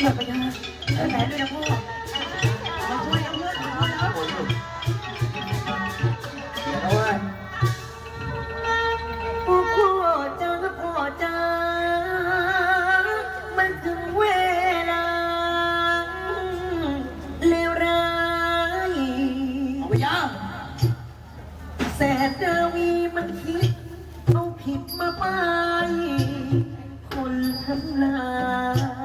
อย่าไปยังแผลด้วยนะพ่อมาช่วยนะเพื่อนมาช่วยนะเอาไว้พ่อพ่อจ้าพ่อจ้ามันถึงเวลาเลวร้ายเอาไปยาแสนดาวีมันคิดเอาผิดมาป้ายคนทั้งหลาย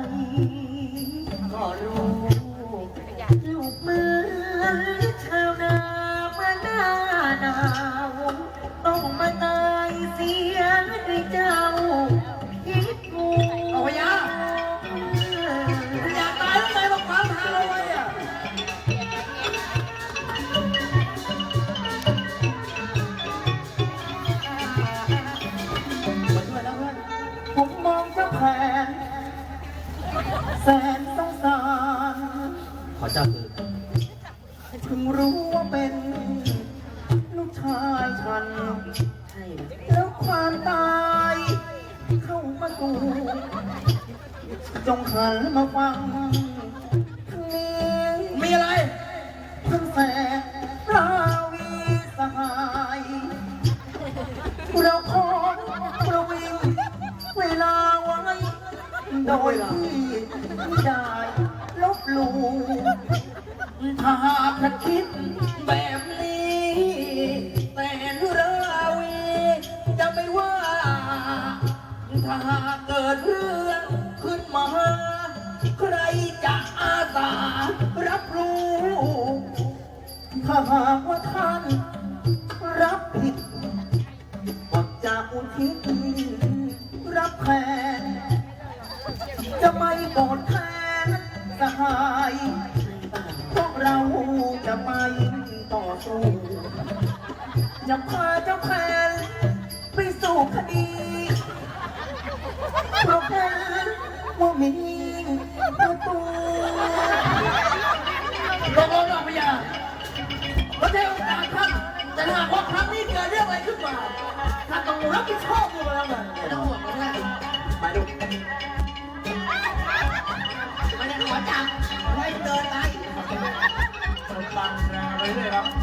แสนสงสาร ขอจับมือถึงรู้ว่าเป็น ลูกชายฉัน ใช่แล้วความตาย เข้ามาสู่จงหันมาฟัง โดยที่ไม่ได้ลบหลู่ถ้าหากท่านคิดแบบนี้ แต่ราวีจะไม่ว่า ถ้าหากเกิดเรื่องขึ้นมา ใครจะอาสารับรู้ ถ้าหากว่าท่าน โกรธแค้นสหายพวกเราจะไม่ต่อสู้จะพาเจ้าแผนไปสู่คดีเพราะแค้นว่ามีประตูลงลงนอพยาประเทศโอกาสท่านแต่หากว่าครั้งนี้เกิดเรื่องอะไรขึ้นมาท่านต้องรับผิดชอบด้วยแล้วกันไม่ต้องห่วงนะท่าน เดินไป ตามแรงไปเรื่อยครับ